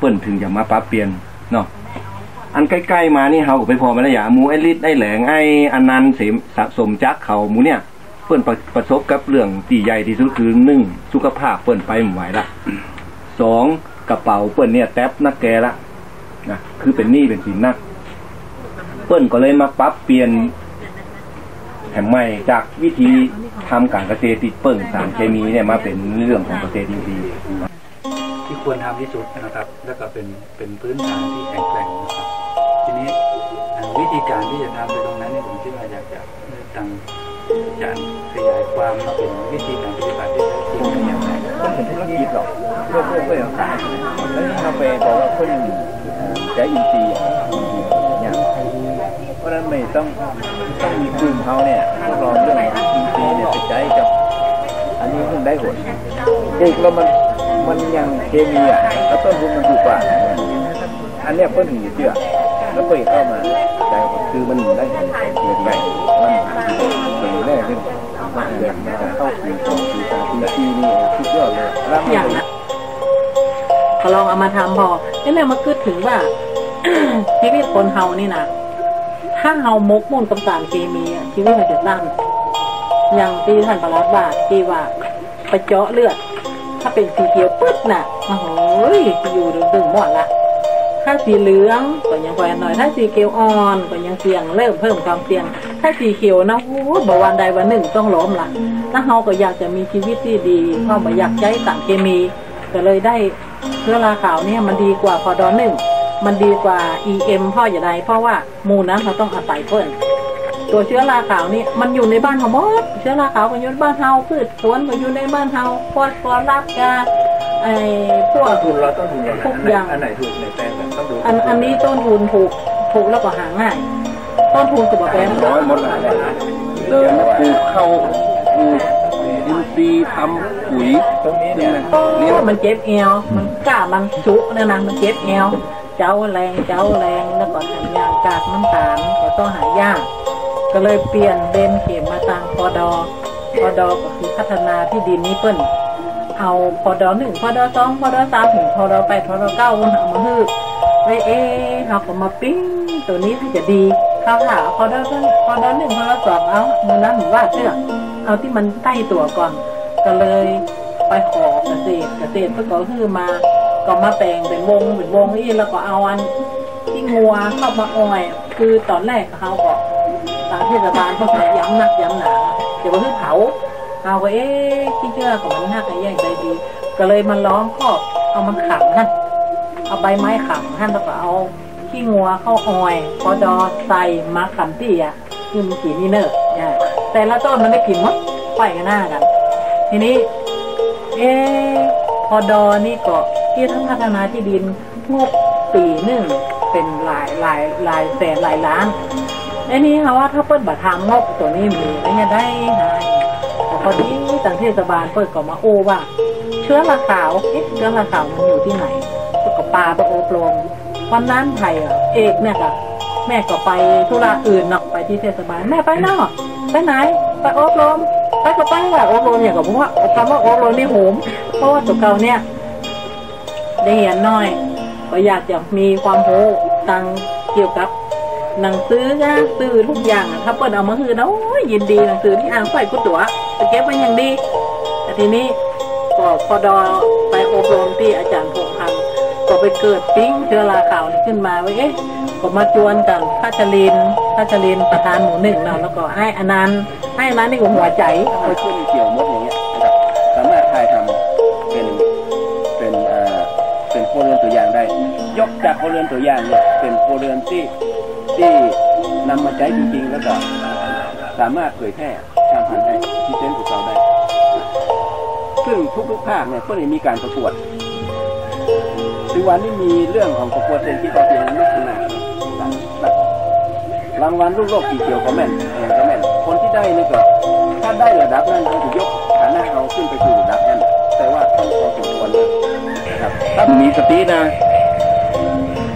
เปิ้นถึงจะมาปรับเปลี่ยนเนาะอันใกล้ๆมานี่เฮาก็ไปพอมาแล้วอย่าหมูไอริดไอแหลงไออันนันต์เสมสะสมจักเขาหมูเนี่ยเปิ้นประประสบกับเรื่องที่ใหญ่ที่สุดคือหนึ่งสุขภาพเปิ้นไปไม่ไหวละสองกระเป๋าเปิ้นเนี่ยแท็บนักแกละนะคือเป็นหนี้เป็นสินนัก เปิ้นก็เลยมาปรับเปลี่ยนแห่งใหม่จากวิธีทำการเกษตรที่เปิ้งสารเคมีเนี่ยมาเป็นเรื่องของเกษตรอินทรีย์ ควรทำที่สุดนะครับ แล้วก็เป็นเป็นพื้นฐานที่แข็งแกร่งนะครับ ทีนี้วิธีการที่จะทำไปตรงนั้นเนี่ยผมคิดว่าอยากจะให้ทางอาจารย์ขยายความมาเป็นวิธีการปฏิบัติที่แท้จริงเป็นอย่างไรมันเป็นธุรกิจหรอกเรื่องเรื่องเรื่องต่างๆแล้วถ้าไปบอกว่าเขายังใช้อินทรีย์อ่ย่างเพราะฉะนั้นไม่ต้องต้องมีกลุ่มเขาเนี่ยทดลองเรื่องอินทรีย์เนี่ยไปใช้กับ อันนี้เพิ่งได้ผลปลูกแล้วมัน มันยังเคมีอะแล้วต้นทุนมันถูกกว่า อันเนี้ยเพิ่นถึงเชื่อแล้วเพิ่นเข้ามาแต่คือมันได้เกิดใหญ่มันเก่งแน่ขึ้นมันเกิดมาเข้าสู่สู่สู่ตาอินทรีย์นี่สุดยอดเลยแล้วอย่างนะพอลองเอามาทำพอนี่เลยมาคิดถึงว่าชีวิตคนเฮานี่นะถ้าเฮามกมุ่นกับสารเคมีอะชีวิตมันจะสั้นอย่างที่ท่านประหลัดว่าที่ว่าไปเจาะเลือด ถ้าเป็นสีเขียวปึ๊ดน่ะโอ้โหอยู่ดึงๆหมดละถ้าสีเหลืองก็ยังแหวนหน่อย ถ้าสีเขียวอ่อนก็ยังเสี่ยงเริ่มเพิ่มความเสี่ยง ถ้าสีเขียวนะโอ้บวันใดวันหนึ่งต้องล้มละถ้าเฮาก็อยากจะมีชีวิตที่ดีก็ไม่อยากใช้สารเคมี ก็เลยได้เชื้อราขาวเนี่ยมันดีกว่าพอดอหนึ่งมันดีกว่า EM พ่ออย่าใดเพราะว่ามูนั้นเราต้องอาศัยเพิ่น ตัวเชื้อราขาวนี่มันอยู่ในบ้านเฮาหมดเชื้อราขาวก็อยู่ในบ้านเฮาพืชสวนก็อยู่ในบ้านเฮาฟอสฟอรัสกาไอ้พวต้กนทุนเราต้นทุนเราทุกอย่างอันไหนถูกในแปลงแบบต้องดูอันอันนี้ต้นทุนถูกถูกแล้วก็หาง่ายต้นทุนก็บอกแพงร้อยหมดเลยเริ่มปลูกเข้าปลูกอินทรีย์ทำปุ๋ยตรงนี้เนี่ยนี่มันเจ็บเอวมันกล้ามันชุกเนี่ยนะมันเจ็บเอวเจ้าแรงเจ้าแรงแล้วก็ทำยางกากน้ำตาลก็ต้องหายาก ก็เลยเปลี่ยนเบนเข็มมาทางพอดอพอดอก็คือพัฒนาที่ดินนี้เปิ้นเอาพอดอหนึ่งพอดอสองพอดอสามถึงพอดอแปดพอดอเก้าเอามาฮือไว้เอ๊ะเราก็มาปิ้งตัวนี้ถ้าจะดีเขาหาพอดอพอดอหนึ่งพอดอสองเอามือนั้นหรือว่าเชื่อเอาที่มันใกล้ตัวก่อน ก็เลยไปขอเกษตรเกษตรเพื่อก็คือมา ก็มาแปลงเป็นวงเป็นวงอีแล้วก็เอาอันที่งัวเข้ามาอ้อย คือตอนแรกเขาก็ทางเทศบาลเขาย้ำนักย้ำหนาเดี๋ยวก็คือเผาเอาก็เอ๊ะที่เชื่อของมันหักไอ้แย่งใจดี ก็เลยมาล้อมครอบเอามันขังท่นเอาใบไม้ขังท่นแล้วก็เอาขี้งัวเข้าอ้อยพอดอใส่มาขันตี้อะคือมันสีนี่เนอร์เนี่ยแต่ละต้นมันได้กลิ่นมั้งไปกันหน้ากัน ทีนี้ เอ๊พอดอนี่ก็ที่ทั้งพัฒนาที่ดินงบ ปีหนึ่งเป็นหลายหลายหลายแสนหลายล้านไอ้นี่ค่ะว่าถ้าเปิดบัตรทำงบตัวนี้มีแล้วจะได้หายแต่พอดีทางเทศบาลเปิดก็มาโอ้ว่า เชื้อราขาวเอ๊ะเชื้อราขาวมันอยู่ที่ไหนเปิดก็ปลาไปโอบรมวันนั้นไผ่อะเอกเนี่ยก็แม่ก็ไปธุระอื่นเนาะไปที่เทศบาลแม่ไปเนาะไปไหน ไปอบรมไปก็ไปอะอบรมอย่างกับผมว่าคำว่าอบรมนี่โหมเพราะว่าตัวเก่าเนี่ยได้เห็นน้อย ก็อยากจะมีความรู้ทางเกี่ยวกับหนังสือนะซื้อทุกอย่างอะถ้าเปิดเอามาคือนะโอ้ยยินดีหนังสือที่อ่านใส่กุตัวจะเก็บไว้อย่างดี แต่ทีนี้ก็พอดอไปอบรมที่อาจารย์พงพันธ์ก็ไปเกิดปิ้งเชื้อราขาวขึ้นมาไว้เอ๊ะก็มาจวนกันพัชรินพัชรินประธานหมู่หนึ่งเนาะแล้วก็ให้อนันต์ให้อนันต์นี่ก็หัวใจเขาช่วยเกี่ยวมด เป็นโคเรือนตัวอย่างได้ ยกจากโคเรือนตัวอย่างเนี่ยเป็นโคเรือนที่ที่นำมาใช้จริงๆแล้วก็สามารถเผยแพร่ทางพันธุ์ได้ที่เส้นของเราได้ ซึ่งทุกๆภาคเนี่ยก็ได้มีการประกวดถึงวันนี้มีเรื่องของประกวดเศรษฐกิจพอเพียงไม่ขนาดรางวัลลูกโลกสีเขียวก็แม่นเองก็แม่นคนที่ได้นี่ก็ถ้าได้ระดับนั้นก็จะยกฐานะเราขึ้นไปสู่ระดับนั้นแต่ว่าต้องพอสมควรเลยนะ ครับ ถ้ามีสตินะ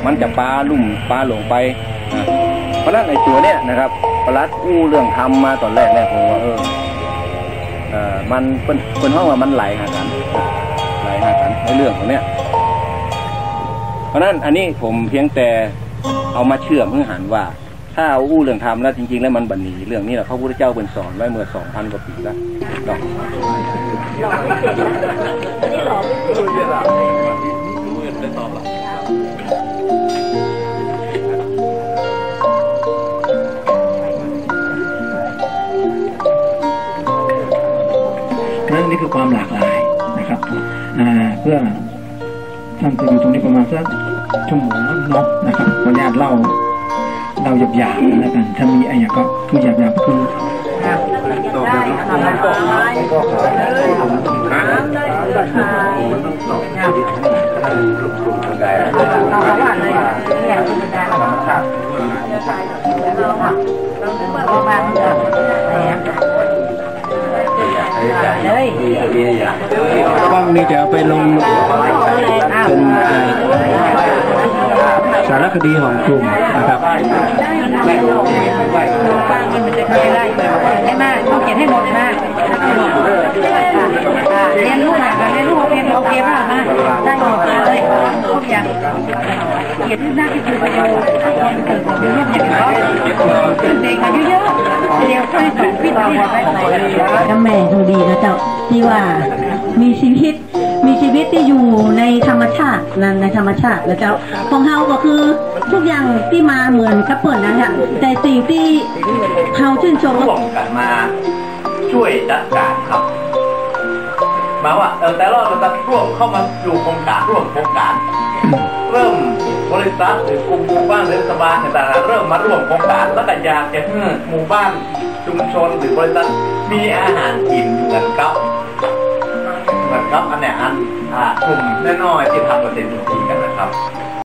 มันจะปลาลุ่มปลาหลงไปนะเพราะนั้นในตัวเนี้ยนะครับประลัดอู้เรื่องทำมาตอนแรกเนี่ยผมว่าเออเออมันเป็นเป็นห้องว่ามันไหลหากันไหลหากันในเรื่องของเนี้ยเพราะฉะนั้นอันนี้ผมเพียงแต่เอามาเชื่อมเพื่อหันว่า ถ้าเอาอู้เรื่องธรรมแล้วจริง ๆ แล้วมันบันนีเรื่องนี้แหละพระพุทธเจ้าเป็นสอนไว้เมื่อสองพันกว่าปีแล้วเนาะนั่นนี่คือความหลากหลายนะครับเพื่อท่านจะอยู่ตรงนี้ประมาณสักชั่วโมงเนาะนะครับขออนุญาตเล่า เล่าหยาบๆแล้วกัน ถ้ามีอะไรก็คือหยาบๆคือตอบแบบน้ำตกน้ำตกน้ำได้มันต้องตอบที่ดีให้ลูกกลุ่มกันได้เราเขาว่าเลยเนี่ยคุณจะได้เราค่ะเราบ้านเนี่ยเลยกล้องนี้จะเอาไปลงเป็นเอ่อสารคดีของกลุ่มนะครับฟังมันจะเคยได้ได้มาเขาเขียนให้หมดนะเรียนรู้มาเรียนรู้เรียนโอเคมากนะได้หมดเลยทุกอย่างเขียนที่หน้าที่คือประโยชน์คนเกิดมาเป็นเรื่องอย่างนี้เด็กอายุเยอะเดี๋ยวค่อยสอนพี่ที่เราไปไหนก็แม่ดูดีนะเจ้าที่ว่ามีชีวิตมีชีวิต ที่อยู่ในธรรมชาตินั่นในธรรมชาตินะเจ้าของเฮาก็คือทุกอย่างที่มาเหมือนกับเปิดนะจ๊ะแต่สิ่งที่เฮาชื่นชมก็ร่วมกันมาช่วยจัดการครับหมายว่าเออแต่เราจะร่วมเข้ามาอยู่โครงการร่วมโครงการ เริ่มบริษัทหรือกลุ่มหมู่บ้านหรือรัฐบาลต่างๆเริ่มมาร่วมโครงการแล้วก็อยากจะให้หมู่บ้านชุมชนหรือบริษัทมีอาหารกินเหมือนกับเหมือนกับอัน คุมแน่นอนที่ทำเปอร์เซ็นต์จริงๆกันนะครับ